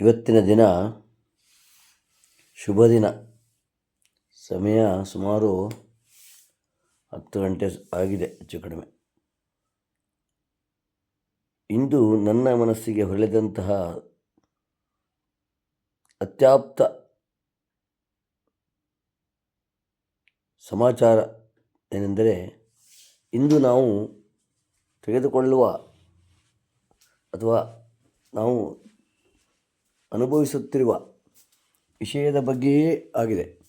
ಇವತ್ತಿನ ದಿನ ಶುಭ ದಿನ. ಸಮಯ ಸುಮಾರು ಹತ್ತು ಗಂಟೆ ಆಗಿದೆ, ಹೆಚ್ಚು ಕಡಿಮೆ. ಇಂದು ನನ್ನ ಮನಸ್ಸಿಗೆ ಹೊಳೆದಂತಹ ಅತ್ಯಾಪ್ತ ಸಮಾಚಾರ ಏನೆಂದರೆ, ಇಂದು ನಾವು ತೆಗೆದುಕೊಳ್ಳುವ ಅಥವಾ ನಾವು ಅನುಭವಿಸುತ್ತಿರುವ ವಿಷಯದ ಬಗ್ಗೆಯೇ ಆಗಿದೆ.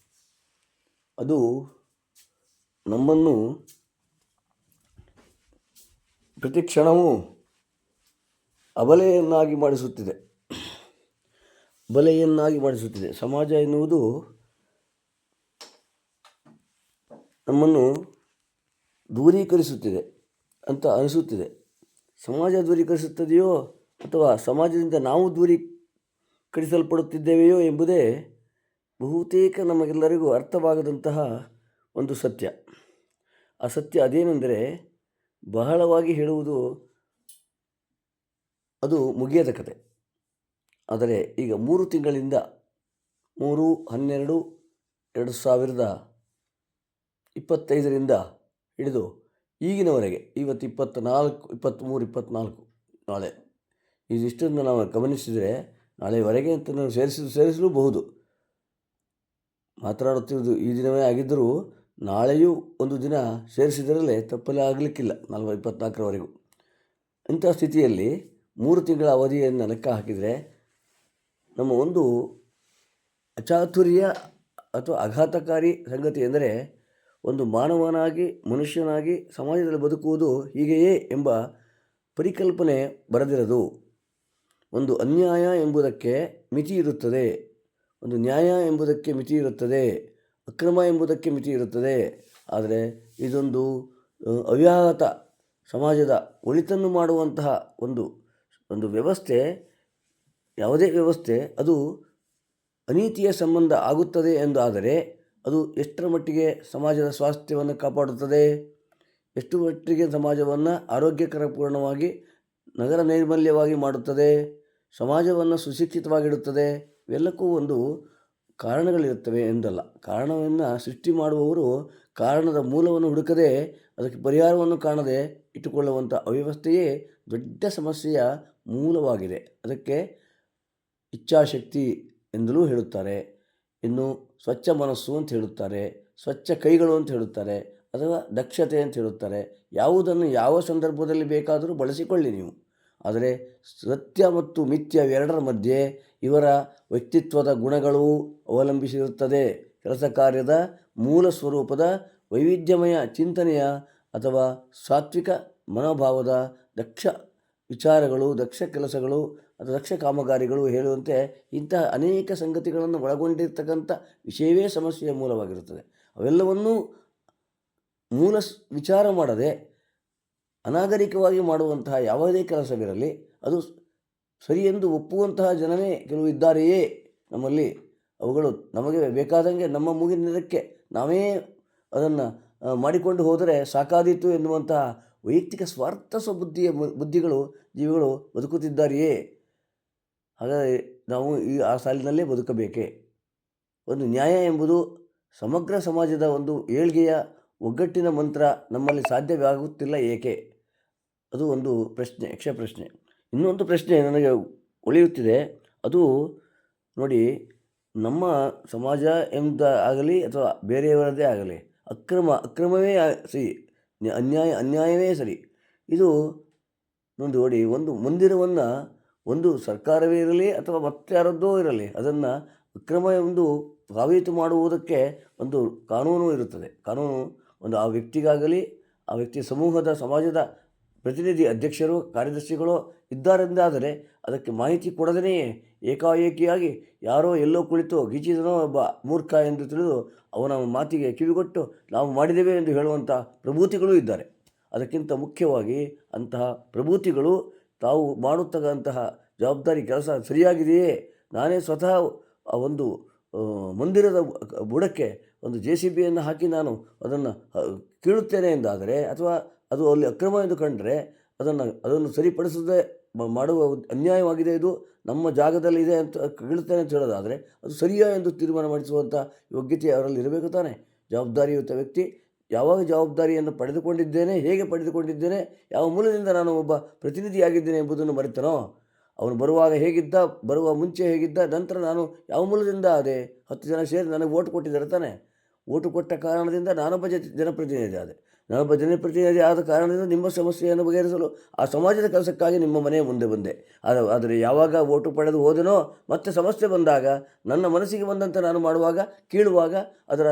ಅದು ನಮ್ಮನ್ನು ಪ್ರತಿ ಕ್ಷಣವೂ ಅಬಲೆಯನ್ನಾಗಿ ಮಾಡಿಸುತ್ತಿದೆ. ಬಲೆಯನ್ನಾಗಿ ಮಾಡಿಸುತ್ತಿದೆ. ಸಮಾಜ ಎನ್ನುವುದು ನಮ್ಮನ್ನು ದೂರೀಕರಿಸುತ್ತಿದೆ ಅಂತ ಅನಿಸುತ್ತಿದೆ. ಸಮಾಜ ದೂರೀಕರಿಸುತ್ತದೆಯೋ ಅಥವಾ ಸಮಾಜದಿಂದ ನಾವು ದೂರೀಕರಿಸಲ್ಪಡುತ್ತಿದ್ದೇವೆಯೋ ಎಂಬುದೇ ಬಹುತೇಕ ನಮಗೆಲ್ಲರಿಗೂ ಅರ್ಥವಾಗದಂತಹ ಒಂದು ಸತ್ಯ. ಆ ಸತ್ಯ ಅದೇನೆಂದರೆ ಬಹಳವಾಗಿ ಹೇಳುವುದು ಅದು ಮುಗಿಯದ ಕತೆ. ಆದರೆ ಈಗ ಮೂರು ತಿಂಗಳಿಂದ ಮೂರು, ಹನ್ನೆರಡು, ಎರಡು ಸಾವಿರದ ಇಪ್ಪತ್ತೈದರಿಂದ ಹಿಡಿದು ಈಗಿನವರೆಗೆ ಇವತ್ತು ಇಪ್ಪತ್ತ ನಾಲ್ಕು ಇಪ್ಪತ್ತ್ಮೂರು, ಇಪ್ಪತ್ತ್ನಾಲ್ಕು ನಾಳೆ. ಇದಿಷ್ಟನ್ನು ನಾವು ಗಮನಿಸಿದರೆ ನಾಳೆವರೆಗೆ ಅಂತ ನಾನು ಸೇರಿಸಿ, ಸೇರಿಸಲೂಬಹುದು. ಮಾತನಾಡುತ್ತಿರುವುದು ಈ ದಿನವೇ ಆಗಿದ್ದರೂ ನಾಳೆಯೂ ಒಂದು ದಿನ ಸೇರಿಸಿದರಲ್ಲೇ ತಪ್ಪಲೇ ಆಗಲಿಕ್ಕಿಲ್ಲ ನಲ್ವ ಇಪ್ಪತ್ನಾಲ್ಕರವರೆಗೂ. ಇಂಥ ಸ್ಥಿತಿಯಲ್ಲಿ ಮೂರು ತಿಂಗಳ ಅವಧಿಯನ್ನು ಲೆಕ್ಕ ಹಾಕಿದರೆ ನಮ್ಮ ಒಂದು ಅಚಾತುರ್ಯ ಅಥವಾ ಆಘಾತಕಾರಿ ಸಂಗತಿ ಎಂದರೆ ಒಂದು ಮಾನವನಾಗಿ, ಮನುಷ್ಯನಾಗಿ ಸಮಾಜದಲ್ಲಿ ಬದುಕುವುದು ಹೀಗೆಯೇ ಎಂಬ ಪರಿಕಲ್ಪನೆ ಬರದಿರದು. ಒಂದು ಅನ್ಯಾಯ ಎಂಬುದಕ್ಕೆ ಮಿತಿ ಇರುತ್ತದೆ. ಒಂದು ನ್ಯಾಯ ಎಂಬುದಕ್ಕೆ ಮಿತಿ ಇರುತ್ತದೆ. ಅಕ್ರಮ ಎಂಬುದಕ್ಕೆ ಮಿತಿ ಇರುತ್ತದೆ. ಆದರೆ ಇದೊಂದು ಅವ್ಯಾಹತ ಸಮಾಜದ ಒಳಿತನ್ನು ಮಾಡುವಂತಹ ಒಂದು ಒಂದು ವ್ಯವಸ್ಥೆ, ಯಾವುದೇ ವ್ಯವಸ್ಥೆ, ಅದು ಅನೀತಿಯ ಸಂಬಂಧ ಆಗುತ್ತದೆ ಎಂದಾದರೆ ಅದು ಎಷ್ಟರ ಮಟ್ಟಿಗೆ ಸಮಾಜದ ಸ್ವಾಸ್ಥ್ಯವನ್ನು ಕಾಪಾಡುತ್ತದೆ? ಎಷ್ಟು ಮಟ್ಟಿಗೆ ಸಮಾಜವನ್ನು ಆರೋಗ್ಯಕರಪೂರ್ಣವಾಗಿ ನಗರ ನೈರ್ಮಲ್ಯವಾಗಿ ಮಾಡುತ್ತದೆ? ಸಮಾಜವನ್ನು ಸುಶಿಕ್ಷಿತವಾಗಿಡುತ್ತದೆ, ಇವೆಲ್ಲಕ್ಕೂ ಒಂದು ಕಾರಣಗಳಿರುತ್ತವೆ ಎಂದಲ್ಲ. ಕಾರಣವನ್ನು ಸೃಷ್ಟಿ ಮಾಡುವವರು ಕಾರಣದ ಮೂಲವನ್ನು ಹುಡುಕದೆ, ಅದಕ್ಕೆ ಪರಿಹಾರವನ್ನು ಕಾಣದೆ ಇಟ್ಟುಕೊಳ್ಳುವಂಥ ಅವ್ಯವಸ್ಥೆಯೇ ದೊಡ್ಡ ಸಮಸ್ಯೆಯ ಮೂಲವಾಗಿದೆ. ಅದಕ್ಕೆ ಇಚ್ಛಾಶಕ್ತಿ ಎಂದಲೂ ಹೇಳುತ್ತಾರೆ. ಇನ್ನು ಸ್ವಚ್ಛ ಮನಸ್ಸು ಅಂತ ಹೇಳುತ್ತಾರೆ, ಸ್ವಚ್ಛ ಕೈಗಳು ಅಂತ ಹೇಳುತ್ತಾರೆ, ಅಥವಾ ದಕ್ಷತೆ ಅಂತ ಹೇಳುತ್ತಾರೆ. ಯಾವುದನ್ನು ಯಾವ ಸಂದರ್ಭದಲ್ಲಿ ಬೇಕಾದರೂ ಬಳಸಿಕೊಳ್ಳಿ ನೀವು. ಆದರೆ ಸತ್ಯ ಮತ್ತು ಮಿಥ್ಯ ಇವೆರಡರ ಮಧ್ಯೆ ಇವರ ವ್ಯಕ್ತಿತ್ವದ ಗುಣಗಳು ಅವಲಂಬಿಸಿರುತ್ತದೆ. ಕೆಲಸ ಕಾರ್ಯದ ಮೂಲ ಸ್ವರೂಪದ ವೈವಿಧ್ಯಮಯ ಚಿಂತನೆಯ ಅಥವಾ ಸಾತ್ವಿಕ ಮನೋಭಾವದ ದಕ್ಷ ವಿಚಾರಗಳು, ದಕ್ಷ ಕೆಲಸಗಳು ಅಥವಾ ದಕ್ಷ ಕಾಮಗಾರಿಗಳು ಹೇಳುವಂತೆ ಇಂತಹ ಅನೇಕ ಸಂಗತಿಗಳನ್ನು ಒಳಗೊಂಡಿರ್ತಕ್ಕಂಥ ವಿಷಯವೇ ಸಮಸ್ಯೆಯ ಮೂಲವಾಗಿರುತ್ತದೆ. ಅವೆಲ್ಲವನ್ನೂ ಮೂಲ ವಿಚಾರ ಮಾಡದೆ ಅನಾಗರಿಕವಾಗಿ ಮಾಡುವಂತಹ ಯಾವುದೇ ಕೆಲಸವಿರಲಿ, ಅದು ಸರಿ ಎಂದು ಒಪ್ಪುವಂತಹ ಜನನೇ ಕೆಲವು ಇದ್ದಾರೆಯೇ ನಮ್ಮಲ್ಲಿ, ಅವುಗಳು ನಮಗೆ ಬೇಕಾದಂಗೆ ನಮ್ಮ ಮುಗಿನದಕ್ಕೆ ನಾವೇ ಅದನ್ನು ಮಾಡಿಕೊಂಡು ಹೋದರೆ ಸಾಕಾದೀತು ಎನ್ನುವಂತಹ ವೈಯಕ್ತಿಕ ಸ್ವಾರ್ಥ ಸ್ವಬುದ್ಧಿಯ ಬುದ್ಧಿಗಳು, ಜೀವಿಗಳು ಬದುಕುತ್ತಿದ್ದಾರೆಯೇ? ಹಾಗಾಗಿ ನಾವು ಈ ಆ ಸಾಲಿನಲ್ಲೇ ಬದುಕಬೇಕೆ? ಒಂದು ನ್ಯಾಯ ಎಂಬುದು ಸಮಗ್ರ ಸಮಾಜದ ಒಂದು ಏಳ್ಗೆಯ ಒಗ್ಗಟ್ಟಿನ ಮಂತ್ರ ನಮ್ಮಲ್ಲಿ ಸಾಧ್ಯವಾಗುತ್ತಿಲ್ಲ ಏಕೆ? ಅದು ಒಂದು ಪ್ರಶ್ನೆ, ಯಕ್ಷ ಪ್ರಶ್ನೆ. ಇನ್ನೊಂದು ಪ್ರಶ್ನೆ ನನಗೆ ಉಳಿಯುತ್ತಿದೆ. ಅದು ನೋಡಿ, ನಮ್ಮ ಸಮಾಜ ಎಂದ ಆಗಲಿ ಅಥವಾ ಬೇರೆಯವರದ್ದೇ ಆಗಲಿ, ಅಕ್ರಮ, ಅಕ್ರಮವೇ ಸರಿ ಅನ್ಯಾಯ, ಅನ್ಯಾಯವೇ ಸರಿ. ಇದು ಒಂದು ನೋಡಿ, ಒಂದು ಮಂದಿರವನ್ನು ಒಂದು ಸರ್ಕಾರವೇ ಇರಲಿ ಅಥವಾ ಮತ್ತಾರದ್ದೋ ಇರಲಿ, ಅದನ್ನು ಅಕ್ರಮ ಎಂದು ಸಾಬೀತು ಮಾಡುವುದಕ್ಕೆ ಒಂದು ಕಾನೂನು ಇರುತ್ತದೆ. ಕಾನೂನು ಒಂದು ಆ ವ್ಯಕ್ತಿಗಾಗಲಿ, ಆ ವ್ಯಕ್ತಿ ಸಮೂಹದ, ಸಮಾಜದ ಪ್ರತಿನಿಧಿ ಅಧ್ಯಕ್ಷರು, ಕಾರ್ಯದರ್ಶಿಗಳು ಇದ್ದಾರೆಂದಾದರೆ ಅದಕ್ಕೆ ಮಾಹಿತಿ ಕೊಡದೆಯೇ ಏಕಾಏಕಿಯಾಗಿ ಯಾರೋ ಎಲ್ಲೋ ಕುಳಿತು ಗೀಚಿದನೋ ಒಬ್ಬ ಮೂರ್ಖ ಎಂದು ತಿಳಿದು ಅವನ ಮಾತಿಗೆ ಕಿವಿಗೊಟ್ಟು ನಾವು ಮಾಡಿದ್ದೇವೆ ಎಂದು ಹೇಳುವಂಥ ಪ್ರಭೂತಿಗಳು ಇದ್ದಾರೆ. ಅದಕ್ಕಿಂತ ಮುಖ್ಯವಾಗಿ ಅಂತಹ ಪ್ರಭೂತಿಗಳು ತಾವು ಮಾಡುತ್ತಕ್ಕಂತಹ ಜವಾಬ್ದಾರಿ ಕೆಲಸ ಸರಿಯಾಗಿದೆಯೇ? ನಾನೇ ಸ್ವತಃ ಒಂದು ಮಂದಿರದ ಬುಡಕ್ಕೆ ಒಂದು ಜೆ ಸಿ ಬಿಯನ್ನು ಹಾಕಿ ನಾನು ಅದನ್ನು ಕೀಳುತ್ತೇನೆ ಎಂದಾದರೆ ಅಥವಾ ಅದು ಅಲ್ಲಿ ಅಕ್ರಮ ಎಂದು ಕಂಡರೆ ಅದನ್ನು ಅದನ್ನು ಸರಿಪಡಿಸದೆ ಮಾಡುವ ಅನ್ಯಾಯವಾಗಿದೆ ಇದು. ನಮ್ಮ ಜಾಗದಲ್ಲಿ ಇದೆ ಅಂತ ಕೇಳುತ್ತೇನೆ ಅಂತ ಹೇಳೋದಾದರೆ ಅದು ಸರಿಯಾ ಎಂದು ತೀರ್ಮಾನ ಮಾಡಿಸುವಂಥ ಯೋಗ್ಯತೆ ಅವರಲ್ಲಿ ಇರಬೇಕು ತಾನೆ. ಜವಾಬ್ದಾರಿಯುತ ವ್ಯಕ್ತಿ, ಯಾವಾಗ ಜವಾಬ್ದಾರಿಯನ್ನು ಪಡೆದುಕೊಂಡಿದ್ದೇನೆ, ಹೇಗೆ ಪಡೆದುಕೊಂಡಿದ್ದೇನೆ, ಯಾವ ಮೂಲದಿಂದ ನಾನು ಒಬ್ಬ ಪ್ರತಿನಿಧಿಯಾಗಿದ್ದೇನೆ ಎಂಬುದನ್ನು ಮರೆತನೋ, ಅವನು ಬರುವಾಗ ಹೇಗಿದ್ದ, ಬರುವ ಮುಂಚೆ ಹೇಗಿದ್ದ, ನಂತರ ನಾನು ಯಾವ ಮೂಲದಿಂದ ಅದೇ ಹತ್ತು ಜನ ಸೇರಿ ನನಗೆ ಓಟು ಕೊಟ್ಟಿದ್ದಾರೆ ತಾನೆ. ಓಟು ಕೊಟ್ಟ ಕಾರಣದಿಂದ ನಾನೊಬ್ಬ ಜನಪ್ರತಿನಿಧಿ ಆದೆ. ನಾನೊಬ್ಬ ಪ್ರತಿನಿಧಿ ಆದ ಕಾರಣದಿಂದ ನಿಮ್ಮ ಸಮಸ್ಯೆಯನ್ನು ಬಗೆಹರಿಸಲು ಆ ಸಮಾಜದ ಕೆಲಸಕ್ಕಾಗಿ ನಿಮ್ಮ ಮನೆಯ ಮುಂದೆ ಬಂದೆ. ಆದ ಆದರೆ ಯಾವಾಗ ಓಟು ಪಡೆದು ಹೋದನೋ, ಮತ್ತೆ ಸಮಸ್ಯೆ ಬಂದಾಗ, ನನ್ನ ಮನಸ್ಸಿಗೆ ಬಂದಂತೆ ನಾನು ಮಾಡುವಾಗ, ಕೀಳುವಾಗ, ಅದರ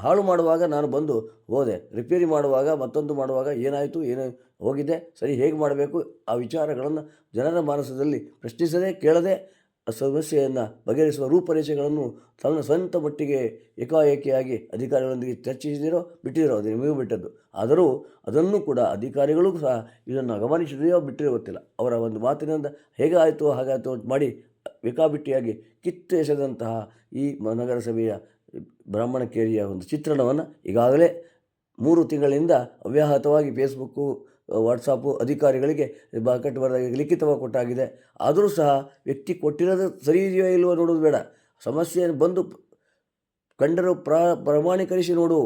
ಹಾಳು ಮಾಡುವಾಗ ನಾನು ಬಂದು ಹೋದೆ. ರಿಪೇರಿ ಮಾಡುವಾಗ, ಮತ್ತೊಂದು ಮಾಡುವಾಗ ಏನಾಯಿತು, ಏನು ಹೋಗಿದೆ, ಸರಿ ಹೇಗೆ ಮಾಡಬೇಕು, ಆ ವಿಚಾರಗಳನ್ನು ಜನರ ಮಾನಸದಲ್ಲಿ ಪ್ರಶ್ನಿಸದೆ, ಕೇಳದೆ ಸಮಸ್ಯೆಯನ್ನು ಬಗೆಹರಿಸುವ ರೂಪರೇಷೆಗಳನ್ನು ತನ್ನ ಸ್ವಂತ ಮಟ್ಟಿಗೆ ಏಕಾಏಕಿಯಾಗಿ ಅಧಿಕಾರಿಗಳೊಂದಿಗೆ ಚರ್ಚಿಸಿದಿರೋ ಬಿಟ್ಟಿರೋ ಅದು ನಿಮಗೂ ಬಿಟ್ಟದ್ದು. ಆದರೂ ಅದನ್ನು ಕೂಡ ಅಧಿಕಾರಿಗಳು ಸಹ ಇದನ್ನು ಗಮನಿಸಿದೆಯೋ ಬಿಟ್ಟಿರೋ ಗೊತ್ತಿಲ್ಲ. ಅವರ ಒಂದು ಮಾತಿನಿಂದ ಹೇಗಾಯಿತು, ಹಾಗಾಯಿತು ಮಾಡಿ ಬೇಕಾಬಿಟ್ಟಿಯಾಗಿ ಕಿತ್ತು ಎಸೆದಂತಹ ಈ ನಗರಸಭೆಯ ಬ್ರಾಹ್ಮಣ ಕೇರಿಯ ಒಂದು ಚಿತ್ರಣವನ್ನು ಈಗಾಗಲೇ ಮೂರು ತಿಂಗಳಿಂದ ಅವ್ಯಾಹತವಾಗಿ ಫೇಸ್ಬುಕ್ಕು ವಾಟ್ಸಪ್ಪು ಅಧಿಕಾರಿಗಳಿಗೆ ಕಟ್ಟುಬರದಾಗಿ ಲಿಖಿತವಾಗಿ ಕೊಟ್ಟಾಗಿದೆ. ಆದರೂ ಸಹ ವ್ಯಕ್ತಿ ಕೊಟ್ಟಿರೋದು ಸರಿ ಇದೆಯೋ ಇಲ್ವೋ ನೋಡೋದು ಬೇಡ. ಸಮಸ್ಯೆಯನ್ನು ಬಂದು ಕಂಡರು ಪ್ರಾ, ಪ್ರಮಾಣೀಕರಿಸಿ ನೋಡು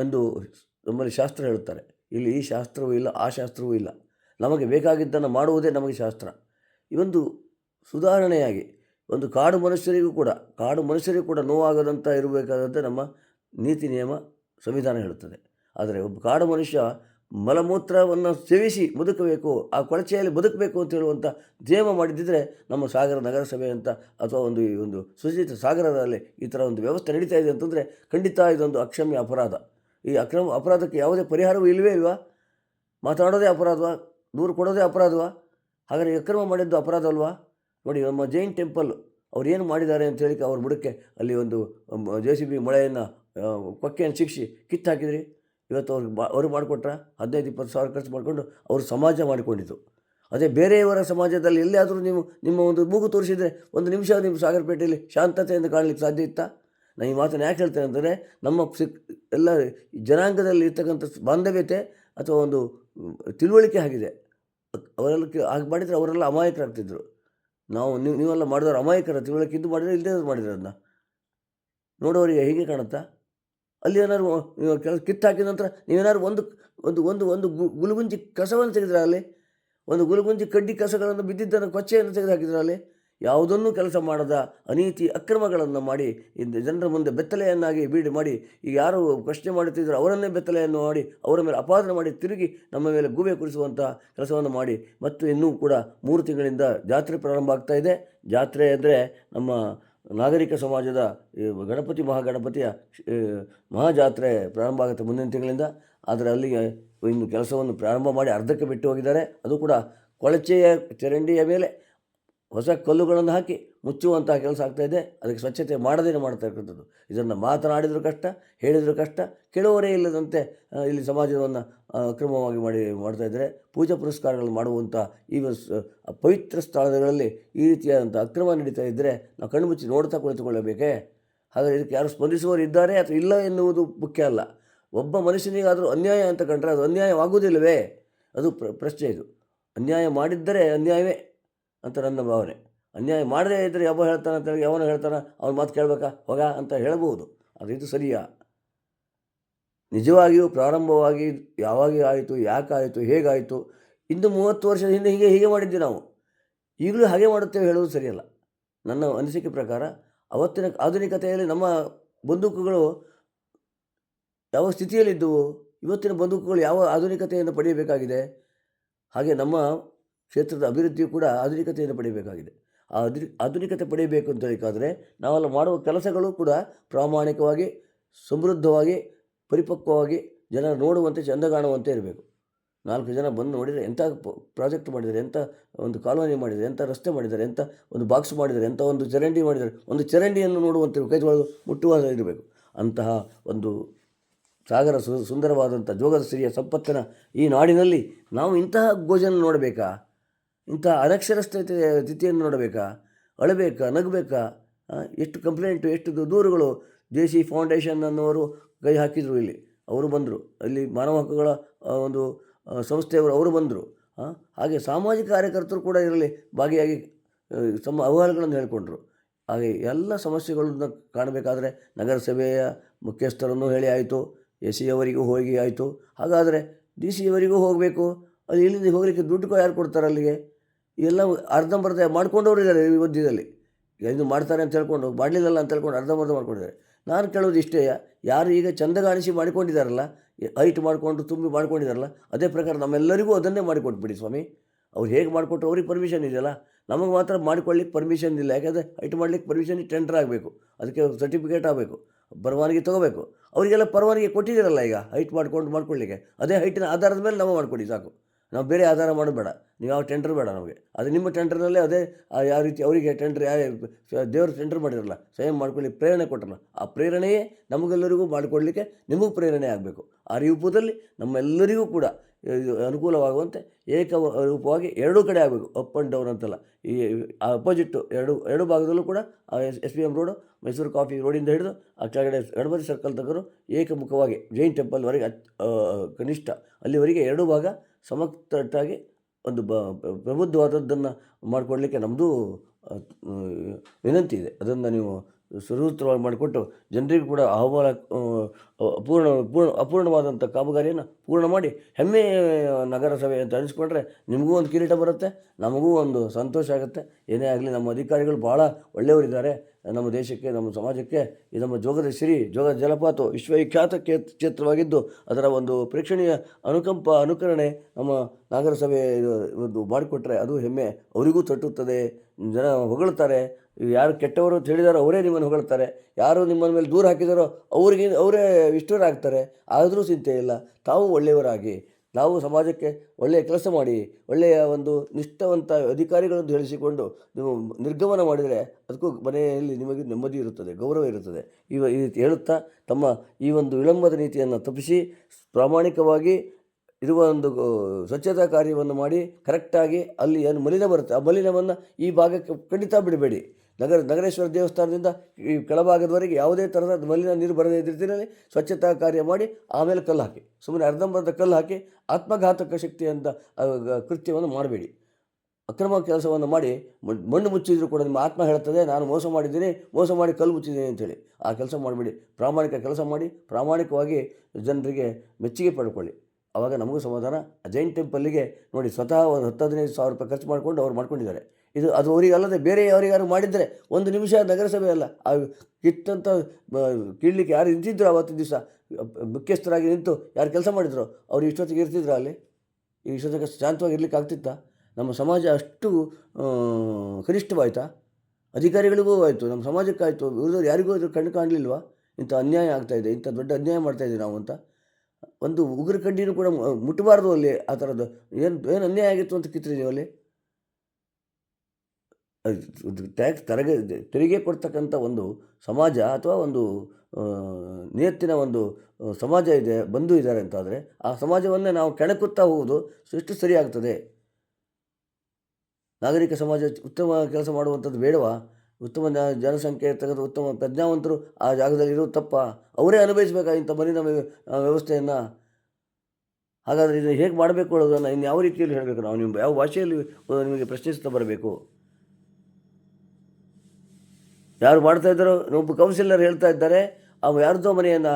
ಎಂದು ನಮ್ಮಲ್ಲಿ ಶಾಸ್ತ್ರ ಹೇಳುತ್ತಾರೆ. ಇಲ್ಲಿ ಈ ಶಾಸ್ತ್ರವೂ ಇಲ್ಲ, ಆ ಶಾಸ್ತ್ರವೂ ಇಲ್ಲ. ನಮಗೆ ಬೇಕಾಗಿದ್ದನ್ನು ಮಾಡುವುದೇ ನಮಗೆ ಶಾಸ್ತ್ರ. ಇವೊಂದು ಒಂದು ಸುಧಾರಣೆಯಾಗಿ ಒಂದು ಕಾಡು ಮನುಷ್ಯರಿಗೂ ಕೂಡ, ಕಾಡು ಮನುಷ್ಯರಿಗೂ ಕೂಡ ನೋವಾಗದಂಥ ಇರಬೇಕಾದಂತೆ ನಮ್ಮ ನೀತಿ ನಿಯಮ, ಸಂವಿಧಾನ ಹೇಳುತ್ತದೆ. ಆದರೆ ಒಬ್ಬ ಕಾಡು ಮನುಷ್ಯ ಮಲಮೂತ್ರವನ್ನು ಸೇವಿಸಿ ಬದುಕಬೇಕು, ಆ ಕೊಳಚೆಯಲ್ಲಿ ಬದುಕಬೇಕು ಅಂತ ಹೇಳುವಂಥ ಧ್ಯೇಯ ಮಾಡಿದ್ದಿದ್ರೆ ನಮ್ಮ ಸಾಗರ ನಗರಸಭೆ ಅಂತ ಅಥವಾ ಒಂದು ಈ ಒಂದು ಸುಚಿತ ಸಾಗರದಲ್ಲಿ ಈ ಥರ ಒಂದು ವ್ಯವಸ್ಥೆ ನಡೀತಾ ಇದೆ ಅಂತಂದರೆ ಖಂಡಿತ ಇದೊಂದು ಅಕ್ಷಮ್ಯ ಅಪರಾಧ. ಈ ಅಕ್ರಮ ಅಪರಾಧಕ್ಕೆ ಯಾವುದೇ ಪರಿಹಾರವೂ ಇಲ್ಲವೇ ಇಲ್ವಾ? ಮಾತಾಡೋದೇ ಅಪರಾಧವಾ? ದೂರು ಕೊಡೋದೇ ಅಪರಾಧವಾ? ಹಾಗಾದರೆ ಅಕ್ರಮ ಮಾಡಿದ್ದು ಅಪರಾಧ ಅಲ್ವಾ? ನೋಡಿ, ನಮ್ಮ ಜೈನ್ ಟೆಂಪಲ್ ಅವ್ರು ಏನು ಮಾಡಿದ್ದಾರೆ ಅಂತ ಹೇಳಿ ಅವ್ರ ಬುಡಕ್ಕೆ ಅಲ್ಲಿ ಒಂದು ಜೆ ಸಿ ಬಿ ಮೊಳೆಯನ್ನು ಕೊಕ್ಕೆಯನ್ನು ಶಿಕ್ಷಿ ಕಿತ್ತು ಹಾಕಿದ್ರಿ? ಇವತ್ತು ಅವ್ರಿಗೆ ಬಾ ಅವ್ರಿಗೆ ಮಾಡಿಕೊಟ್ರ ಹದಿನೈದು, ಇಪ್ಪತ್ತು ಸಾವಿರ ಖರ್ಚು ಮಾಡಿಕೊಂಡು ಅವರು ಸಮಾಜ ಮಾಡಿಕೊಂಡಿತು ಅದೇ ಬೇರೆಯವರ ಸಮಾಜದಲ್ಲಿ ಎಲ್ಲಿಯಾದರೂ ನೀವು ನಿಮ್ಮ ಒಂದು ಮೂಗು ತೋರಿಸಿದರೆ ಒಂದು ನಿಮಿಷ ನಿಮ್ಮ ಸಾಗರಪೇಟೆಯಲ್ಲಿ ಶಾಂತತೆಯಿಂದ ಕಾಣಲಿಕ್ಕೆ ಸಾಧ್ಯ ಇತ್ತಾ? ನಾನು ಈ ಮಾತನ್ನು ಯಾಕೆ ಹೇಳ್ತೇನೆ ಅಂದರೆ ನಮ್ಮ ಸಿಕ್, ಎಲ್ಲ ಜನಾಂಗದಲ್ಲಿ ಇರ್ತಕ್ಕಂಥ ಬಾಂಧವ್ಯತೆ ಅಥವಾ ಒಂದು ತಿಳುವಳಿಕೆ ಆಗಿದೆ. ಅವರೆಲ್ಲ ಹಾಗೆ ಮಾಡಿದರೆ ಅವರೆಲ್ಲ ಅಮಾಯಕರಾಗ್ತಿದ್ರು. ನಾವು ನೀವು, ನೀವೆಲ್ಲ ಮಾಡಿದವರು ಅಮಾಯಕರ ತಿಳುವಳಿಕೆ ಇದು ಮಾಡಿದರೆ ಇಲ್ಲದೇ ಮಾಡಿದ್ರೆ ಅದನ್ನ. ನೋಡೋರಿಗೆ ಹೇಗೆ ಕಾಣುತ್ತಾ? ಅಲ್ಲಿ ಏನಾದ್ರು ಕೆಲಸ ಕಿತ್ತು ಹಾಕಿದ ನಂತರ ನೀವೇನಾದ್ರು ಒಂದು ಒಂದು ಒಂದು ಒಂದು ಗುಲುಗುಂಜಿ ಕಸವನ್ನು ತೆಗೆದ್ರೆ ಅಲ್ಲಿ? ಒಂದು ಗುಲುಗುಂಜಿ ಕಡ್ಡಿ ಕಸಗಳನ್ನು ಬಿದ್ದಿದ್ದನ್ನು ಕೊಚ್ಚೆಯನ್ನು ತೆಗೆದು ಹಾಕಿದ್ರೆ ಅಲ್ಲಿ? ಯಾವುದನ್ನೂ ಕೆಲಸ ಮಾಡದ ಅನೀತಿ ಅಕ್ರಮಗಳನ್ನು ಮಾಡಿ, ಇಂದು ಜನರ ಮುಂದೆ ಬೆತ್ತಲೆಯನ್ನಾಗಿ ಬೀಡಿ ಮಾಡಿ, ಈಗ ಯಾರು ಪ್ರಶ್ನೆ ಮಾಡುತ್ತಿದ್ದರು ಅವರನ್ನೇ ಬೆತ್ತಲೆಯನ್ನು ಮಾಡಿ, ಅವರ ಮೇಲೆ ಅಪಾದನೆ ಮಾಡಿ ತಿರುಗಿ ನಮ್ಮ ಮೇಲೆ ಗೂಬೆ ಕುರಿಸುವಂಥ ಕೆಲಸವನ್ನು ಮಾಡಿ. ಮತ್ತು ಇನ್ನೂ ಕೂಡ ಮೂರು ತಿಂಗಳಿಂದ ಜಾತ್ರೆ ಪ್ರಾರಂಭ ಆಗ್ತಾ ಇದೆ. ಜಾತ್ರೆ ಅಂದರೆ ನಮ್ಮ ನಾಗರಿಕ ಸಮಾಜದ ಗಣಪತಿ, ಮಹಾಗಣಪತಿಯ ಮಹಾಜಾತ್ರೆ ಪ್ರಾರಂಭ ಆಗುತ್ತೆ ಮುಂದಿನ ತಿಂಗಳಿಂದ. ಆದರೆ ಅಲ್ಲಿಗೆ ಇನ್ನು ಕೆಲಸವನ್ನು ಪ್ರಾರಂಭ ಮಾಡಿ ಅರ್ಧಕ್ಕೆ ಬಿಟ್ಟು ಹೋಗಿದ್ದಾರೆ. ಅದು ಕೂಡ ಕೊಳಚೆಯ ಚರಂಡಿಯ ಮೇಲೆ ಹೊಸ ಕಲ್ಲುಗಳನ್ನು ಹಾಕಿ ಮುಚ್ಚುವಂತಹ ಕೆಲಸ ಆಗ್ತಾಯಿದೆ ಅದಕ್ಕೆ ಸ್ವಚ್ಛತೆ ಮಾಡದೇನೆ ಮಾಡ್ತಕ್ಕಂಥದ್ದು ಇದನ್ನು ಮಾತನಾಡಿದರೂ ಕಷ್ಟ, ಹೇಳಿದರೂ ಕಷ್ಟ ಕೆಲವರೇ ಇಲ್ಲದಂತೆ ಇಲ್ಲಿ ಸಮಾಜವನ್ನು ಅಕ್ರಮವಾಗಿ ಮಾಡಿ, ಮಾಡ್ತಾ ಇದ್ದರೆ. ಪೂಜಾ ಪುರಸ್ಕಾರಗಳನ್ನು ಮಾಡುವಂಥ ಈ ಪವಿತ್ರ ಸ್ಥಳಗಳಲ್ಲಿ ಈ ರೀತಿಯಾದಂಥ ಅಕ್ರಮ ನಡೀತಾ ಇದ್ದರೆ ನಾವು ಕಣ್ಣು ಮುಚ್ಚಿ ನೋಡ್ತಾ ಕುಳಿತುಕೊಳ್ಳಬೇಕೇ? ಹಾಗಾದರೆ ಇದಕ್ಕೆ ಯಾರು ಸ್ಪಂದಿಸುವವರು ಇದ್ದಾರೆ ಅಥವಾ ಇಲ್ಲ ಎನ್ನುವುದು ಮುಖ್ಯ ಅಲ್ಲ. ಒಬ್ಬ ಮನುಷ್ಯನಿಗಾದರೂ ಅನ್ಯಾಯ ಅಂತ ಕಂಡ್ರೆ ಅದು ಅನ್ಯಾಯವಾಗುವುದಿಲ್ಲವೇ? ಅದು ಪ್ರಶ್ನೆ ಇದು. ಅನ್ಯಾಯ ಮಾಡಿದ್ದರೆ ಅನ್ಯಾಯವೇ ಅಂತ ನನ್ನ ಭಾವನೆ. ಅನ್ಯಾಯ ಮಾಡದೇ ಇದ್ದರೆ ಯಾವ ಹೇಳ್ತಾನೆ ಅಂತ ಯಾವನು ಹೇಳ್ತಾನೆ, ಅವ್ನ ಮಾತು ಕೇಳಬೇಕಾ? ಹೋಗ ಅಂತ ಹೇಳಬಹುದು ಅದು ಇದು ಸರಿಯಾ? ನಿಜವಾಗಿಯೂ ಪ್ರಾರಂಭವಾಗಿ ಯಾವಾಗ ಆಯಿತು ಯಾಕಾಯಿತು ಹೇಗಾಯಿತು? ಇಂದು ಮೂವತ್ತು ವರ್ಷದ ಹಿಂದೆ ಹೀಗೆ ಹೀಗೆ ಮಾಡಿದ್ವಿ ನಾವು. ಈಗಲೂ ಹಾಗೆ ಮಾಡುತ್ತೇವೆ ಹೇಳುವುದು ಸರಿಯಲ್ಲ. ನನ್ನ ಅನಿಸಿಕೆ ಪ್ರಕಾರ ಅವತ್ತಿನ ಆಧುನಿಕತೆಯಲ್ಲಿ ನಮ್ಮ ಬಂದೂಕುಗಳು ಯಾವ ಸ್ಥಿತಿಯಲ್ಲಿದ್ದವು? ಇವತ್ತಿನ ಬಂದೂಕುಗಳು ಯಾವ ಆಧುನಿಕತೆಯನ್ನು ಪಡೆಯಬೇಕಾಗಿದೆ? ಹಾಗೆ ನಮ್ಮ ಕ್ಷೇತ್ರದ ಅಭಿವೃದ್ಧಿಯು ಕೂಡ ಆಧುನಿಕತೆಯನ್ನು ಪಡೆಯಬೇಕಾಗಿದೆ. ಆಧುನಿಕತೆ ಪಡೆಯಬೇಕು ಅಂತ ಬೇಕಾದರೆ ನಾವೆಲ್ಲ ಮಾಡುವ ಕೆಲಸಗಳು ಕೂಡ ಪ್ರಾಮಾಣಿಕವಾಗಿ, ಸಮೃದ್ಧವಾಗಿ, ಪರಿಪಕ್ವವಾಗಿ ಜನ ನೋಡುವಂತೆ, ಚೆಂದ ಕಾಣುವಂತೆ ಇರಬೇಕು. ನಾಲ್ಕು ಜನ ಬಂದು ನೋಡಿದರೆ ಎಂಥ ಪ್ರಾಜೆಕ್ಟ್ ಮಾಡಿದ್ದಾರೆ ಎಂಥ ಒಂದು ಕಾಲೋನಿ ಮಾಡಿದ್ದಾರೆ ಎಂಥ ರಸ್ತೆ ಮಾಡಿದ್ದಾರೆ ಎಂಥ ಒಂದು ಬಾಕ್ಸ್ ಮಾಡಿದ್ದಾರೆ ಎಂಥ ಒಂದು ಚರಂಡಿ ಮಾಡಿದ್ದಾರೆ, ಒಂದು ಚರಂಡಿಯನ್ನು ನೋಡುವಂತೆ ಕೈ ತೊಳೆದು ಮುಟ್ಟುವ ಇರಬೇಕು. ಅಂತಹ ಒಂದು ಸಾಗರ ಸು, ಸುಂದರವಾದಂಥ ಜೋಗದ ಸಿರಿಯ ಸಂಪತ್ತಿನ ಈ ನಾಡಿನಲ್ಲಿ ನಾವು ಇಂತಹ ಗೋಜನ ನೋಡಬೇಕಾ? ಇಂತಹ ಅನಕ್ಷರಸ್ಥತೆ ಸ್ಥಿತಿಯನ್ನು ನೋಡಬೇಕಾ? ಅಳಬೇಕಾ? ನಗಬೇಕಾ? ಎಷ್ಟು ಕಂಪ್ಲೇಂಟು, ಎಷ್ಟು ದೂರುಗಳು ಜೆ ಸಿ ಫೌಂಡೇಶನ್ ಅನ್ನೋರು ಕೈ ಹಾಕಿದರು ಇಲ್ಲಿ. ಅವರು ಬಂದರು. ಅಲ್ಲಿ ಮಾನವ ಹಕ್ಕುಗಳ ಒಂದು ಸಂಸ್ಥೆಯವರು, ಅವರು ಬಂದರು. ಹಾಗೆ ಸಾಮಾಜಿಕ ಕಾರ್ಯಕರ್ತರು ಕೂಡ ಇದರಲ್ಲಿ ಭಾಗಿಯಾಗಿ ತಮ್ಮ ಅಹವಾಲುಗಳನ್ನು ಹೇಳಿಕೊಂಡರು. ಹಾಗೆ ಎಲ್ಲ ಸಮಸ್ಯೆಗಳನ್ನು ಕಾಣಬೇಕಾದ್ರೆ ನಗರಸಭೆಯ ಮುಖ್ಯಸ್ಥರನ್ನು ಹೇಳಿ ಆಯಿತು ಎ ಸಿ ಅವರಿಗೂ ಹೋಗಿ ಆಯಿತು. ಹಾಗಾದರೆ ಡಿ ಸಿ ಅವರಿಗೂ ಹೋಗಬೇಕು. ಅಲ್ಲಿ ಇಲ್ಲಿಂದ ಹೋಗಲಿಕ್ಕೆ ದುಡ್ಡು ಯಾರು ಕೊಡ್ತಾರೆ ಅಲ್ಲಿಗೆ? ಎಲ್ಲ ಅರ್ಧಂಬರ್ಧ ಮಾಡ್ಕೊಂಡವ್ರು ಇದ್ದಾರೆ ಈ ಮಧ್ಯದಲ್ಲಿ ಇದು ಮಾಡ್ತಾರೆ ಅಂತ ಹೇಳ್ಕೊಂಡು, ಮಾಡಲಿಲ್ಲಲ್ಲ ಅಂತ ಹೇಳ್ಕೊಂಡು ಅರ್ಧಂಬರ್ಧ ಮಾಡ್ಕೊಂಡಿದ್ದಾರೆ. ನಾನು ಕೇಳೋದು ಇಷ್ಟೇ, ಯಾರು ಈಗ ಚಂದಗಾಣಿಸಿ ಮಾಡಿಕೊಂಡಿದ್ದಾರಲ್ಲ ಹೈಟ್ ಮಾಡಿಕೊಂಡು ತುಂಬಿ ಮಾಡ್ಕೊಂಡಿದ್ದಾರಲ್ಲ, ಅದೇ ಪ್ರಕಾರ ನಮ್ಮೆಲ್ಲರಿಗೂ ಅದನ್ನೇ ಮಾಡಿಕೊಟ್ಬಿಡಿ ಸ್ವಾಮಿ. ಅವ್ರು ಹೇಗೆ ಮಾಡಿಕೊಟ್ರು ಅವ್ರಿಗೆ ಪರ್ಮಿಷನ್ ಇದೆಯಲ್ಲ, ನಮಗೆ ಮಾತ್ರ ಮಾಡಿಕೊಳ್ಳಿಕ್ಕೆ ಪರ್ಮಿಷನ್ ಇಲ್ಲ, ಯಾಕಂದರೆ ಹೈಟ್ ಮಾಡಲಿಕ್ಕೆ ಪರ್ಮಿಷನ್ ಟೆಂಡರ್ ಆಗಬೇಕು, ಅದಕ್ಕೆ ಸರ್ಟಿಫಿಕೇಟ್ ಆಗಬೇಕು, ಪರವಾನಗಿ ತೊಗೋಬೇಕು. ಅವರಿಗೆಲ್ಲ ಪರವಾನಗಿ ಕೊಟ್ಟಿದ್ದೀರಲ್ಲ ಈಗ ಹೈಟ್ ಮಾಡ್ಕೊಂಡು ಮಾಡ್ಕೊಳ್ಳಿಕ್ಕೆ, ಅದೇ ಹೈಟಿನ ಆಧಾರದ ಮೇಲೆ ನಾವು ಮಾಡಿಕೊಡಿ ಸಾಕು. ನಾವು ಬೇರೆ ಆಧಾರ ಮಾಡೋದು ನೀವು ಯಾವ ಟೆಂಡರ್ ಬೇಡ ನಮಗೆ. ಅದು ನಿಮ್ಮ ಟೆಂಡರ್ನಲ್ಲೇ ಅದೇ ಯಾವ ರೀತಿ ಅವರಿಗೆ ಟೆಂಡರ್ ಯಾವ ದೇವರು ಟೆಂಡರ್ ಮಾಡಿರಲ್ಲ ಸ್ವಯಂ ಮಾಡ್ಕೊಳ್ಳಿ, ಪ್ರೇರಣೆ ಕೊಟ್ಟರಲ್ಲ ಆ ಪ್ರೇರಣೆಯೇ ನಮಗೆಲ್ಲರಿಗೂ ಮಾಡಿಕೊಡ್ಲಿಕ್ಕೆ ನಿಮಗೂ ಪ್ರೇರಣೆ ಆಗಬೇಕು. ಆ ರೂಪದಲ್ಲಿ ನಮ್ಮೆಲ್ಲರಿಗೂ ಕೂಡ ಅನುಕೂಲವಾಗುವಂತೆ ಏಕ ರೂಪವಾಗಿ ಎರಡೂ ಕಡೆ ಆಗಬೇಕು ಅಪ್ ಆ್ಯಂಡ್ ಡೌನ್ ಅಂತಲ್ಲ. ಈ ಅಪೋಸಿಟ್ಟು ಎರಡು ಎರಡು ಭಾಗದಲ್ಲೂ ಕೂಡ S S B M road Mysuru coffee ರೋಡಿಂದ ಹಿಡಿದು, ಆ ಕೆಳಗಡೆ ಗಣಪತಿ ಸರ್ಕಲ್ ತಗರು ಏಕಮುಖವಾಗಿ ಜೈನ್ ಟೆಂಪಲ್ವರೆಗೆ ಕನಿಷ್ಠ ಅಲ್ಲಿವರೆಗೆ ಎರಡೂ ಭಾಗ ಸಮತಟ್ಟಾಗಿ ಒಂದು ಬ, ಪ್ರಬುದ್ಧವಾದದ್ದನ್ನು ಮಾಡಿಕೊಡ್ಲಿಕ್ಕೆ ನಮ್ಮದು ವಿನಂತಿ ಇದೆ. ಅದನ್ನು ನೀವು ಸುಸೂತ್ರವಾಗಿ ಮಾಡಿಕೊಟ್ಟು ಜನರಿಗೂ ಕೂಡ ಅಹವಾಲ ಅಪೂರ್ಣ ಪೂರ್ಣ ಅಪೂರ್ಣವಾದಂಥ ಕಾಮಗಾರಿಯನ್ನು ಪೂರ್ಣ ಮಾಡಿ ಹೆಮ್ಮೆ ನಗರಸಭೆ ಅಂತ ಅನಿಸ್ಕೊಂಡ್ರೆ ನಿಮಗೂ ಒಂದು ಕಿರೀಟ ಬರುತ್ತೆ, ನಮಗೂ ಒಂದು ಸಂತೋಷ ಆಗುತ್ತೆ. ಏನೇ ಆಗಲಿ ನಮ್ಮ ಅಧಿಕಾರಿಗಳು ಭಾಳ ಒಳ್ಳೆಯವರಿದ್ದಾರೆ. ನಮ್ಮ ದೇಶಕ್ಕೆ, ನಮ್ಮ ಸಮಾಜಕ್ಕೆ, ಈ ನಮ್ಮ ಜೋಗದ ಸಿರಿ ಜೋಗ ಜಲಪಾತ ವಿಶ್ವವಿಖ್ಯಾತ ಕ್ಷೇತ್ರವಾಗಿದ್ದು ಅದರ ಒಂದು ಪ್ರೇಕ್ಷಣೀಯ ಅನುಕಂಪ, ಅನುಕರಣೆ ನಮ್ಮ ನಗರಸಭೆ ಒಂದು ಮಾಡಿಕೊಟ್ರೆ ಅದು ಹೆಮ್ಮೆ ಅವರಿಗೂ ತಟ್ಟುತ್ತದೆ. ಜನ ಹೊಗಳ್ತಾರೆ. ಯಾರು ಕೆಟ್ಟವರು ಅಂತ ಹೇಳಿದಾರೋ ಅವರೇ ನಿಮ್ಮನ್ನು ಹೊಗಳ್ತಾರೆ. ಯಾರು ನಿಮ್ಮನ್ನ ಮೇಲೆ ದೂರ ಹಾಕಿದಾರೋ ಅವ್ರಿಗೆ, ಅವರೇ ಇಷ್ಟರಾಗ್ತಾರೆ. ಆದರೂ ಚಿಂತೆ ಇಲ್ಲ. ತಾವು ಒಳ್ಳೆಯವರಾಗಿ. ನಾವು ಸಮಾಜಕ್ಕೆ ಒಳ್ಳೆಯ ಕೆಲಸ ಮಾಡಿ, ಒಳ್ಳೆಯ ಒಂದು ನಿಷ್ಠವಂತ ಅಧಿಕಾರಿಗಳನ್ನು ಹೇಳಿಸಿಕೊಂಡು ನೀವು ನಿರ್ಗಮನ ಮಾಡಿದರೆ ಅದಕ್ಕೂ ಮನೆಯಲ್ಲಿ ನಿಮಗೆ ನೆಮ್ಮದಿ ಇರುತ್ತದೆ, ಗೌರವ ಇರುತ್ತದೆ. ಈ ರೀತಿ ಹೇಳುತ್ತಾ ತಮ್ಮ ಈ ಒಂದು ವಿಳಂಬದ ನೀತಿಯನ್ನು ತಪ್ಪಿಸಿ, ಪ್ರಾಮಾಣಿಕವಾಗಿ ಇರುವ ಒಂದು ಸ್ವಚ್ಛತಾ ಕಾರ್ಯವನ್ನು ಮಾಡಿ, ಕರೆಕ್ಟಾಗಿ ಅಲ್ಲಿ ಏನು ಮಲಿನ ಬರುತ್ತೆ, ಆ ಮಲಿನವನ್ನು ಈ ಭಾಗಕ್ಕೆ ಖಂಡಿತ ಬಿಡಬೇಡಿ. ನಗರ ನಗರೇಶ್ವರ ದೇವಸ್ಥಾನದಿಂದ ಈ ಕೆಳಭಾಗದವರೆಗೆ ಯಾವುದೇ ಥರದ ಮಲಿನ ನೀರು ಬರದೇ ಇದ್ದಿರ್ತೀರಲ್ಲಿ ಸ್ವಚ್ಛತಾ ಕಾರ್ಯ ಮಾಡಿ ಆಮೇಲೆ ಕಲ್ಲು ಹಾಕಿ ಸುಮ್ಮನೆ ಅರ್ಧಂಬರ್ಧ ಕಲ್ಲು ಹಾಕಿ ಆತ್ಮಘಾತಕ ಆ, ಕೃತ್ಯವನ್ನು ಮಾಡಬೇಡಿ. ಅಕ್ರಮ ಕೆಲಸವನ್ನು ಮಾಡಿ ಮಣ್- ಮಣ್ಣು ಮುಚ್ಚಿದ್ರು ಕೂಡ ನಿಮ್ಮ ಆತ್ಮ ಹೇಳ್ತದೆ ನಾನು ಮೋಸ ಮಾಡಿದ್ದೀನಿ ಮೋಸ ಮಾಡಿ ಕಲ್ಲು ಮುಚ್ಚಿದ್ದೀನಿ ಅಂತೇಳಿ ಆ ಕೆಲಸ ಮಾಡಬೇಡಿ. ಪ್ರಾಮಾಣಿಕ ಕೆಲಸ ಮಾಡಿ ಪ್ರಾಮಾಣಿಕವಾಗಿ ಜನರಿಗೆ ಮೆಚ್ಚುಗೆ ಪಡ್ಕೊಳ್ಳಿ. ಆವಾಗ ನಮಗೂ ಸಮಾಧಾನ. ಜೈನ್ ಟೆಂಪಲ್ಲಿಗೆ ನೋಡಿ ಸ್ವತಃ ಒಂದು ಹತ್ತು ಹದಿನೈದು ಸಾವಿರ ರೂಪಾಯಿ ಖರ್ಚು ಮಾಡಿಕೊಂಡು ಅವ್ರು ಮಾಡ್ಕೊಂಡಿದ್ದಾರೆ. ಇದು ಅದು ಅವರಿಗೆ ಅಲ್ಲದೆ ಬೇರೆ ಯಾರಿಗಾರು ಮಾಡಿದರೆ ಒಂದು ನಿಮಿಷ ನಗರಸಭೆ ಅಲ್ಲ. ಆ ಕಿತ್ತಂತ ಕೀಳಲಿಕ್ಕೆ ಯಾರು ನಿಂತಿದ್ರು ಆವತ್ತು ದಿವಸ, ಮುಖ್ಯಸ್ಥರಾಗಿ ನಿಂತು ಯಾರು ಕೆಲಸ ಮಾಡಿದ್ರು? ಅವ್ರು ಇಷ್ಟೊತ್ತಿಗೆ ಇರ್ತಿದ್ರು ಅಲ್ಲಿ? ಇಷ್ಟೊತ್ತಿಗೆ ಶಾಂತವಾಗಿ ಇರ್ಲಿಕ್ಕೆ ಆಗ್ತಿತ್ತಾ? ನಮ್ಮ ಸಮಾಜ ಅಷ್ಟು ಕನಿಷ್ಠವಾಯ್ತಾ? ಅಧಿಕಾರಿಗಳಿಗೂ ಆಯಿತು, ನಮ್ಮ ಸಮಾಜಕ್ಕಾಯಿತು ಉಳಿದವ್ರು ಯಾರಿಗೂ ಅದು ಕಣ್ಣು ಕಾಣಲಿಲ್ವಾ? ಇಂಥ ಅನ್ಯಾಯ ಆಗ್ತಾಯಿದೆ ಇಂಥ ದೊಡ್ಡ ಅನ್ಯಾಯ ಮಾಡ್ತಾಯಿದ್ದೀವಿ ನಾವು ಅಂತ. ಒಂದು ಉಗ್ರ ಕಡ್ಡಿನೂ ಕೂಡ ಮುಟ್ಟಬಾರ್ದು ಅಲ್ಲಿ ಆ ಥರದ್ದು. ಏನು ಏನು ಅನ್ಯಾಯ ಆಗಿತ್ತು ಅಂತ ಕಿತ್ತಿದ್ದೀವಿ ಅಲ್ಲಿ? ಟ್ಯಾಕ್ಸ್ ತೆರಿಗೆ ತೆರಿಗೆ ಕೊಡ್ತಕ್ಕಂಥ ಒಂದು ಸಮಾಜ ಅಥವಾ ಒಂದು ನಿಯತ್ತಿನ ಒಂದು ಸಮಾಜ ಇದೆ, ಬಂಧು ಇದ್ದಾರೆ ಅಂತಾದರೆ ಆ ಸಮಾಜವನ್ನೇ ನಾವು ಕೆಣಕುತ್ತಾ ಹೋಗುವುದು ಎಷ್ಟು ಸರಿಯಾಗ್ತದೆ? ನಾಗರಿಕ ಸಮಾಜ ಉತ್ತಮ ಕೆಲಸ ಮಾಡುವಂಥದ್ದು ಬೇಡವಾ? ಉತ್ತಮ ಜನಸಂಖ್ಯೆ ತೆಗೆದು ಉತ್ತಮ ಪ್ರಜ್ಞಾವಂತರು ಆ ಜಾಗದಲ್ಲಿ ಇರೋದು ತಪ್ಪ? ಅವರೇ ಅನುಭವಿಸಬೇಕಾ ಇಂಥ ಮಲಿನ ವ್ಯವಸ್ಥೆಯನ್ನು? ಹಾಗಾದರೆ ಇದನ್ನು ಹೇಗೆ ಮಾಡಬೇಕು ಅನ್ನೋದನ್ನು ಇನ್ನು ಯಾವ ರೀತಿಯಲ್ಲಿ ಹೇಳಬೇಕು? ನಾವು ನಿಮ್ಮ ಯಾವ ಭಾಷೆಯಲ್ಲಿ ನಿಮಗೆ ಪ್ರಶ್ನಿಸ್ತಾ ಬರಬೇಕು? ಯಾರು ಮಾಡ್ತಾ ಇದ್ದಾರೋ ಒಬ್ಬ ಕೌನ್ಸಿಲರ್ ಹೇಳ್ತಾ ಇದ್ದಾರೆ ಅವು ಯಾರ್ದೋ ಮನೆಯನ್ನು,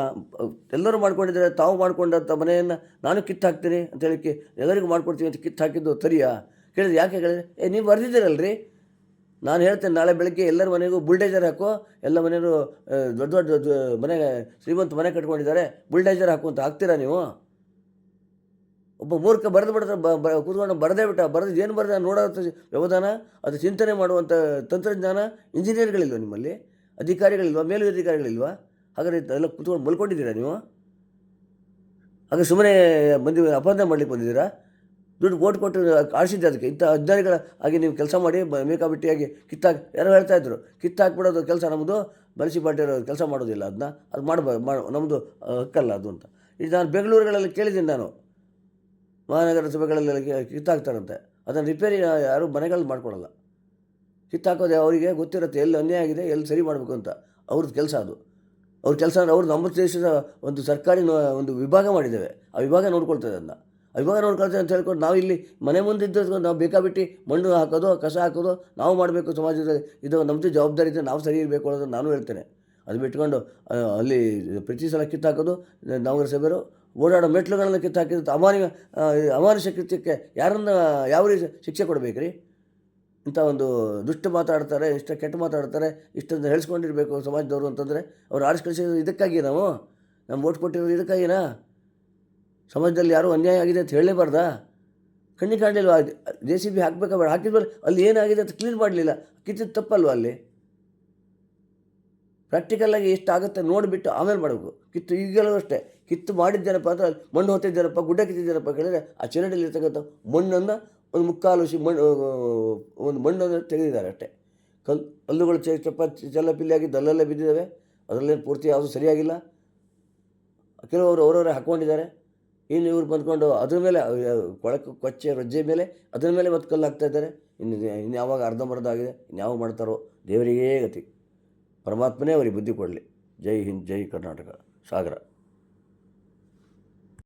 ಎಲ್ಲರೂ ಮಾಡ್ಕೊಂಡಿದ್ದಾರೆ, ತಾವು ಮಾಡ್ಕೊಂಡಂಥ ಮನೆಯನ್ನು ನಾನು ಕಿತ್ತು ಹಾಕ್ತೀನಿ ಅಂತ ಹೇಳಿಕ್ಕೆ ಎಲ್ಲರಿಗೂ ಮಾಡ್ಕೊಡ್ತೀವಿ ಅಂತ ಕಿತ್ತು ಹಾಕಿದ್ದು ಸರಿಯಾ ಕೇಳಿದ್ರೆ ಯಾಕೆ ಹೇಳಿದ್ರೆ ಏ, ನೀವು ಬರೆದಿದ್ದೀರಲ್ರಿ? ನಾನು ಹೇಳ್ತೇನೆ, ನಾಳೆ ಬೆಳಗ್ಗೆ ಎಲ್ಲರ ಮನೆಗೂ ಬುಲ್ಡೇಜರ್ ಹಾಕೋ, ಎಲ್ಲ ಮನೆಯವರು ದೊಡ್ಡ ದೊಡ್ಡ ದೊಡ್ಡ ಮನೆ ಶ್ರೀಮಂತ ಮನೆ ಕಟ್ಕೊಂಡಿದ್ದಾರೆ, ಬುಲ್ಡೇಜರ್ ಹಾಕು ಅಂತ ಹಾಕ್ತೀರಾ ನೀವು? ಒಬ್ಬ ಮೂರ್ಖ ಬರೆದು ಬಿಡ್ತಾರೆ ಬ ಕೂತ್ಕೊಂಡು ಬರದೇ ಬಿಟ್ಟ, ಬರೆದು ಏನು ಬರೆದ ನೋಡೋ ವ್ಯವಧಾನ? ಅದು ಚಿಂತನೆ ಮಾಡುವಂಥ ತಂತ್ರಜ್ಞಾನ ಇಂಜಿನಿಯರ್ಗಳಿಲ್ವ ನಿಮ್ಮಲ್ಲಿ? ಅಧಿಕಾರಿಗಳಿಲ್ವಾ? ಮೇಲಧಿಕಾರಿಗಳಿಲ್ವಾ ಹಾಗಾದರೆ ಎಲ್ಲ ಕೂತ್ಕೊಂಡು ಮಲ್ಕೊಂಡಿದ್ದೀರಾ ನೀವು? ಹಾಗೆ ಸುಮ್ಮನೆ ಬಂದು ಅಪರಾಧ ಮಾಡ್ಲಿಕ್ಕೆ ಬಂದಿದ್ದೀರಾ? ದುಡ್ಡು ಓಟ್ ಕೊಟ್ಟು ಆಡಿಸಿದ್ದೆ ಅದಕ್ಕೆ. ಇಂಥ ಅಧಿಕಾರಿಗಳ ಹಾಗೆ ನೀವು ಕೆಲಸ ಮಾಡಿ ಮೇಕಾಬಿಟ್ಟಿಯಾಗಿ ಕಿತ್ತಾಕ್ ಯಾರೋ ಹೇಳ್ತಾ ಇದ್ರು, ಕಿತ್ತಾಕ್ಬಿಡೋದು ಕೆಲಸ ನಮ್ಮದು ಪಾಟಿರೋ ಕೆಲಸ ಮಾಡೋದಿಲ್ಲ ಅದನ್ನ ಅದು ಮಾಡಬಾರ್ದು ಮಾಡ ನಮ್ಮದು ಹಕ್ಕಲ್ಲ ಅದು ಅಂತ. ಇದು ನಾನು ಬೆಂಗಳೂರುಗಳಲ್ಲಿ ಕೇಳಿದ್ದೀನಿ ನಾನು. ಮಹಾನಗರ ಸಭೆಗಳಲ್ಲಿ ಕಿತ್ತಾಕ್ತಾರಂತೆ ಅದನ್ನು ರಿಪೇರಿ ಯಾರು ಮನೆಗಳಲ್ಲಿ ಮಾಡ್ಕೊಳಲ್ಲ. ಕಿತ್ತಾಕೋದೆ ಅವರಿಗೆ ಗೊತ್ತಿರುತ್ತೆ, ಎಲ್ಲಿ ಅನ್ಯಾಯ ಆಗಿದೆ, ಎಲ್ಲಿ ಸರಿ ಮಾಡಬೇಕು ಅಂತ. ಅವ್ರದ್ದು ಕೆಲಸ ಅದು. ಅವ್ರ ಕೆಲಸ ಅವ್ರು ನಮ್ಮ ದೇಶದ ಒಂದು ಸರ್ಕಾರಿ ಒಂದು ವಿಭಾಗ ಮಾಡಿದ್ದೇವೆ. ಆ ವಿಭಾಗ ನೋಡ್ಕೊಳ್ತದೆ ಅದನ್ನು. ಆ ವಿಭಾಗ ನೋಡ್ಕೊಳ್ತೇವೆ ಅಂತ ಹೇಳ್ಕೊಂಡು ನಾವು ಇಲ್ಲಿ ಮನೆ ಮುಂದೆ ಇದ್ದು ನಾವು ಬೇಕಾಬಿಟ್ಟು ಮಣ್ಣು ಹಾಕೋದು, ಕಸ ಹಾಕೋದು ನಾವು ಮಾಡಬೇಕು ಸಮಾಜದಲ್ಲಿ ಇದು ನಮ್ಮದು ಜವಾಬ್ದಾರಿ ಇದೆ ನಾವು ಸರಿ ಇರಬೇಕು ಅನ್ನೋದು ನಾನು ಹೇಳ್ತೇನೆ. ಅದು ಬಿಟ್ಕೊಂಡು ಅಲ್ಲಿ ಪ್ರತಿ ಸಲ ಕಿತ್ತಾಕೋದು ನಾವು ಸಭೆಯವರು ಓಡಾಡೋ ಮೆಟ್ಲುಗಳನ್ನು ಕಿತ್ತು ಅಮಾನ್ಯ ಆ, ಅಮಾನುಷ ಕೃತ್ಯಕ್ಕೆ ಯಾರನ್ನ ಯಾವ ರೀತಿ ಶಿಕ್ಷೆ ಕೊಡಬೇಕ್ರಿ? ಇಂಥ ಒಂದು ದುಷ್ಟ ಮಾತಾಡ್ತಾರೆ ಇಷ್ಟ ಕೆಟ್ಟ ಮಾತಾಡ್ತಾರೆ ಇಷ್ಟೊಂದು ಹೇಳಿಸ್ಕೊಂಡಿರಬೇಕು ಸಮಾಜದವರು ಅಂತಂದರೆ ಅವ್ರು ಆರ್ಸ್ ಕಳಿಸಿದ್ರು ಇದಕ್ಕಾಗಿ ನಾವು? ನಮ್ಮ ಓಟ್ ಕೊಟ್ಟಿರೋದು ಇದಕ್ಕಾಗಿನಾ ಸಮಾಜದಲ್ಲಿ ಯಾರೂ ಅನ್ಯಾಯ ಆಗಿದೆ ಅಂತ ಹೇಳಲೇಬಾರ್ದಾ? ಕಣ್ಣಿ ಕಾಣಲಿಲ್ವಾ? ಜೆ ಸಿ ಬಿ ಹಾಕಬೇಕಾ? ಹಾಕಿದ್ಮೇಲೆ ಅಲ್ಲಿ ಏನಾಗಿದೆ ಅಂತ ಕ್ಲೀನ್ ಮಾಡಲಿಲ್ಲ. ಕಿತ್ತಿದ್ದು ತಪ್ಪಲ್ವ ಅಲ್ಲಿ? ಪ್ರಾಕ್ಟಿಕಲ್ಲಾಗಿ ಎಷ್ಟಾಗುತ್ತೆ ನೋಡಿಬಿಟ್ಟು ಆಮೇಲೆ ಮಾಡಬೇಕು. ಕಿತ್ತು ಈಗಲೂ ಅಷ್ಟೇ. ಕಿತ್ತು ಮಾಡಿದ್ದೇನಪ್ಪ ಅಂದರೆ ಮಣ್ಣು ಹೊತ್ತಿದ್ದೇನಪ್ಪ, ಗುಡ್ಡ ಕಿತ್ತಿದ್ದೇನಪ್ಪ ಕೇಳಿದ್ರೆ ಆ ಚಿರಡಿಯಲ್ಲಿ ಇರ್ತಕ್ಕಂಥ ಮಣ್ಣನ್ನು ಒಂದು ಮುಕ್ಕಾಲು ಮಣ್ಣು ಒಂದು ಮಣ್ಣನ್ನು ತೆಗೆದಿದ್ದಾರೆ ಅಷ್ಟೇ. ಕಲ್ ಕಲ್ಲುಗಳು ಚಪ್ಪ ಚಪ್ಪ, ಚೆಲ್ಲಪಿಲ್ಲಿಯಾಗಿ ದಲ್ಲಲ್ಲೇ ಬಿದ್ದಿದ್ದಾವೆ. ಅದರಲ್ಲೇನು ಪೂರ್ತಿ ಯಾವುದು ಸರಿಯಾಗಿಲ್ಲ. ಕೆಲವರು ಅವರವರೇ ಹಾಕ್ಕೊಂಡಿದ್ದಾರೆ. ಇನ್ನು ಇವ್ರು ಬಂದ್ಕೊಂಡು ಅದ್ರ ಮೇಲೆ ಕೊಳಕು, ಕೊಚ್ಚೆ, ರಜ್ಜೆ ಮೇಲೆ, ಅದ್ರ ಮೇಲೆ ಮತ್ತು ಕಲ್ಲು ಹಾಕ್ತಾ ಇದ್ದಾರೆ. ಇನ್ನು ಇನ್ನು ಯಾವಾಗ ಅರ್ಧಂಬರ್ಧ ಆಗಿದೆ ಇನ್ನು ಯಾವಾಗ ಮಾಡ್ತಾರೋ ದೇವರಿಗೇ ಗತಿ. ಪರಮಾತ್ಮನೇ ಅವರಿಗೆ ಬುದ್ಧಿ ಕೊಡಲಿ. ಜೈ ಹಿಂದ್, ಜೈ ಕರ್ನಾಟಕ. ಸಾಗರ.